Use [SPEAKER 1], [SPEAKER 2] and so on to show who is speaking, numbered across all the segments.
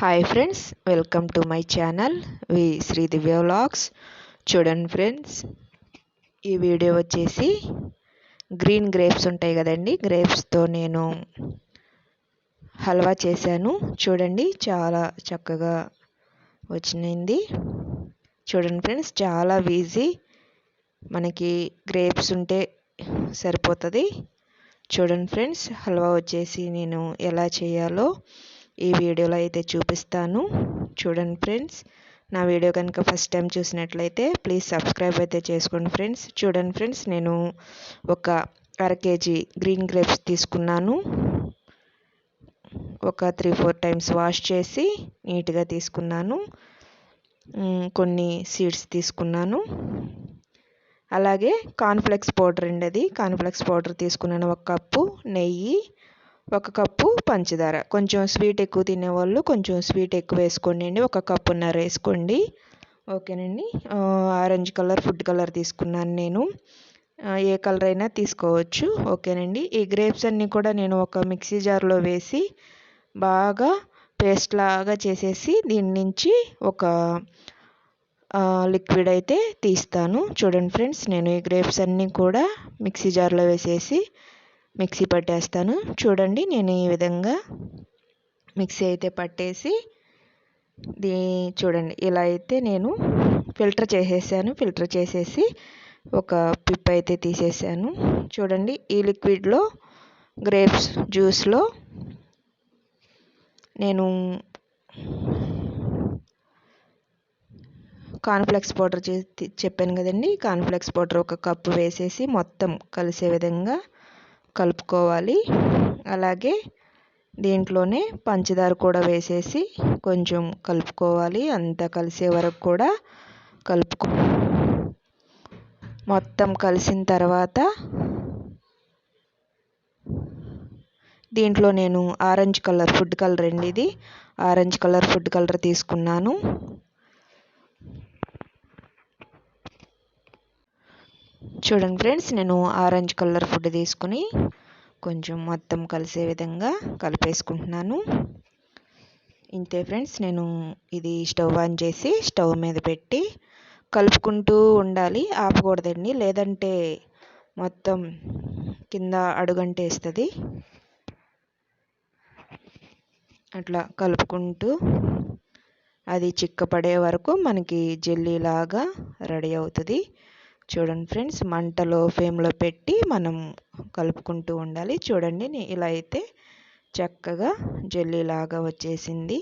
[SPEAKER 1] Hi friends welcome to my channel V Sri Divya vlogs చూడండి friends ఈ video వచ్చేసి green grapes ఉంటాయి కదండి. గ్రేప్స్తో నేను హల్వా చేశాను. చూడండి చాలా చక్కగా వచ్చింది. చూడండి ఫ్రెండ్స్ చాలా ఈజీ మనకి గ్రేప్స్ ఉంటే సరిపోతుంది. చూడండి ఫ్రెండ్స్ హల్వా వచ్చేసి నేను ఎలా చేయాలో ఈ వీడియోలో అయితే చూపిస్తాను. చూడండి ఫ్రెండ్స్. నా వీడియో కనుక ఫస్ట్ టైం చూసినట్లయితే ప్లీజ్ సబ్స్క్రైబ్ అయితే చేసుకోండి ఫ్రెండ్స్. చూడండి ఫ్రెండ్స్ నేను ఒక అర కేజీ గ్రీన్ గ్రేప్స్ తీసుకున్నాను. ఒక త్రీ ఫోర్ టైమ్స్ వాష్ చేసి నీట్గా తీసుకున్నాను. కొన్ని సీడ్స్ తీసుకున్నాను. అలాగే కార్న్ఫ్లెక్స్ పౌడర్ అండి అది. కాన్ఫ్లెక్స్ పౌడర్ తీసుకున్నాను ఒక కప్పు నెయ్యి. ఒక కప్పు పంచదార. కొంచెం స్వీట్ ఎక్కువ తినేవాళ్ళు కొంచెం స్వీట్ ఎక్కువ వేసుకోండి. ఒక కప్పున్నర వేసుకోండి. ఓకేనండి. ఆరెంజ్ కలర్ ఫుడ్ కలర్ తీసుకున్నాను నేను. ఏ కలర్ అయినా తీసుకోవచ్చు. ఓకేనండి. ఈ గ్రేప్స్ అన్నీ కూడా నేను ఒక మిక్సీ జార్లో వేసి బాగా పేస్ట్ లాగా చేసేసి దీని నుంచి ఒక లిక్విడ్ అయితే తీస్తాను. చూడండి ఫ్రెండ్స్ నేను ఈ గ్రేప్స్ అన్నీ కూడా మిక్సీ జార్లో వేసేసి మిక్సీ పట్టేస్తాను. చూడండి నేను ఈ విధంగా మిక్సీ అయితే పట్టేసి దీ చూడండి ఇలా అయితే నేను ఫిల్టర్ చేసేసాను. ఫిల్టర్ చేసేసి ఒక పిప్ అయితే తీసేసాను. చూడండి ఈ లిక్విడ్లో గ్రేప్స్ జ్యూస్లో నేను కార్న్ఫ్లెక్స్ పౌడర్ చెప్పాను కదండి కాన్ఫ్లెక్స్ పౌడర్ ఒక కప్పు వేసేసి మొత్తం కలిసే విధంగా కలుపుకోవాలి. అలాగే దీంట్లోనే పంచదార కూడా వేసేసి కొంచెం కలుపుకోవాలి. అంతా కలిసే వరకు కూడా కలుపుకో మొత్తం కలిసిన తర్వాత దీంట్లో నేను ఆరెంజ్ కలర్ ఫుడ్ కలర్ అండి ఇది. ఆరెంజ్ కలర్ ఫుడ్ కలర్ తీసుకున్నాను. చూడండి ఫ్రెండ్స్ నేను ఆరెంజ్ కలర్ ఫుడ్ తీసుకుని కొంచెం మొత్తం కలిసే విధంగా కలిపేసుకుంటున్నాను. ఇంతే ఫ్రెండ్స్ నేను ఇది స్టవ్ ఆన్ చేసి స్టవ్ మీద పెట్టి కలుపుకుంటూ ఉండాలి. ఆపకూడదండి లేదంటే మొత్తం కింద అడుగంటేస్తుంది. అట్లా కలుపుకుంటూ అది చిక్కపడే వరకు మనకి జెల్లీలాగా రెడీ అవుతుంది. చూడండి ఫ్రెండ్స్ మంటలో ఫ్లేమ్లో పెట్టి మనం కలుపుకుంటూ ఉండాలి. చూడండి ఇలా అయితే చక్కగా జెల్లీలాగా వచ్చేసింది.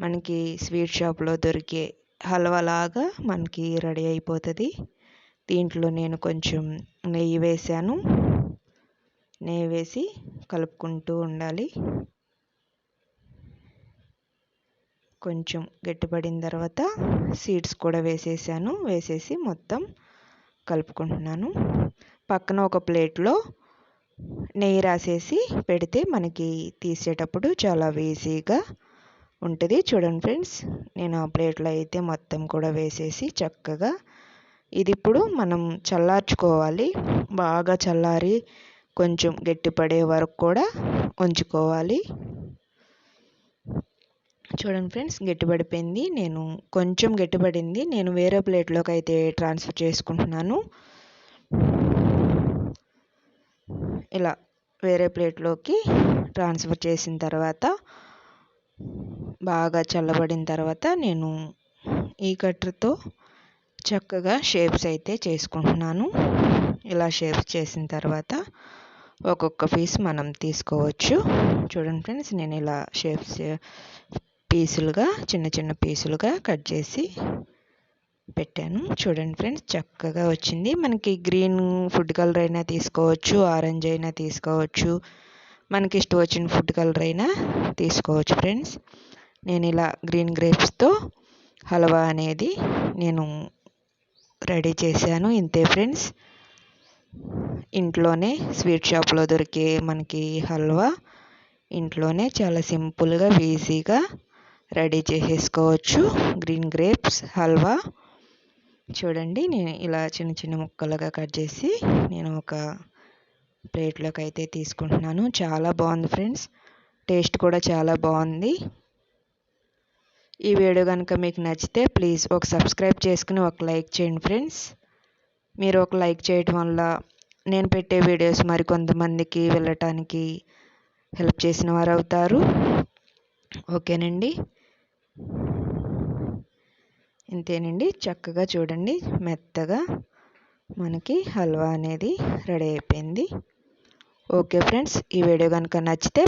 [SPEAKER 1] మనకి స్వీట్ షాప్లో దొరికే హల్వాలాగా మనకి రెడీ అయిపోతుంది. దీంట్లో నేను కొంచెం నెయ్యి వేసాను నెయ్యి వేసి కలుపుకుంటూ ఉండాలి. కొంచెం గట్టిపడిన తర్వాత సీడ్స్ కూడా వేసేసాను. వేసేసి మొత్తం కలుపుకుంటున్నాను. పక్కన ఒక ప్లేట్లో నెయ్యి రాసేసి పెడితే మనకి తీసేటప్పుడు చాలా ఈజీగా ఉంటుంది. చూడండి ఫ్రెండ్స్ నేను ఆ ప్లేట్లో అయితే మొత్తం కూడా వేసేసి చక్కగా ఇది ఇప్పుడు మనం చల్లార్చుకోవాలి. బాగా చల్లారి కొంచెం గట్టిపడే వరకు కూడా ఉంచుకోవాలి. చూడండి ఫ్రెండ్స్ గట్టిపడిపోయింది. నేను కొంచెం గట్టిపడింది. నేను వేరే ప్లేట్లోకి అయితే ట్రాన్స్ఫర్ చేసుకుంటున్నాను. ఇలా వేరే ప్లేట్లోకి ట్రాన్స్ఫర్ చేసిన తర్వాత బాగా చల్లబడిన తర్వాత నేను ఈ కట్టర్తో చక్కగా షేప్స్ అయితే చేసుకుంటున్నాను. ఇలా షేప్స్ చేసిన తర్వాత ఒక్కొక్క పీస్ మనం తీసుకోవచ్చు. చూడండి ఫ్రెండ్స్ నేను ఇలా షేప్స్ పీసులుగా చిన్న చిన్న పీసులుగా కట్ చేసి పెట్టాను. చూడండి ఫ్రెండ్స్ చక్కగా వచ్చింది. మనకి గ్రీన్ ఫుడ్ కలర్ అయినా తీసుకోవచ్చు ఆరెంజ్ అయినా తీసుకోవచ్చు. మనకి ఇష్టం వచ్చిన ఫుడ్ కలర్ అయినా తీసుకోవచ్చు ఫ్రెండ్స్. నేను ఇలా గ్రీన్ గ్రేప్స్తో హల్వా అనేది నేను రెడీ చేశాను. ఇంతే ఫ్రెండ్స్. ఇంట్లోనే స్వీట్ షాప్లో దొరికే మనకి హల్వా ఇంట్లోనే చాలా సింపుల్గా ఈజీగా రెడీ చేసేసుకోవచ్చు. Green grapes halwa. చూడండి నేను ఇలా చిన్న చిన్న ముక్కలుగా కట్ చేసి నేను ఒక ప్లేట్లోకి అయితే తీసుకుంటున్నాను. చాలా బాగుంది ఫ్రెండ్స్. టేస్ట్ కూడా చాలా బాగుంది. ఈ వీడియో కనుక మీకు నచ్చితే ప్లీజ్ ఒక సబ్స్క్రైబ్ చేసుకుని ఒక లైక్ చేయండి ఫ్రెండ్స్. మీరు ఒక లైక్ చేయటం వల్ల నేను పెట్టే వీడియోస్ మరికొంతమందికి వెళ్ళటానికి హెల్ప్ చేసిన వారు అవుతారు ఓకేనండి. ఇంతేనండి. చక్కగా చూడండి. మెత్తగా మనకి హల్వా అనేది రెడీ అయిపోయింది. ఓకే ఫ్రెండ్స్ ఈ వీడియో కనుక నచ్చితే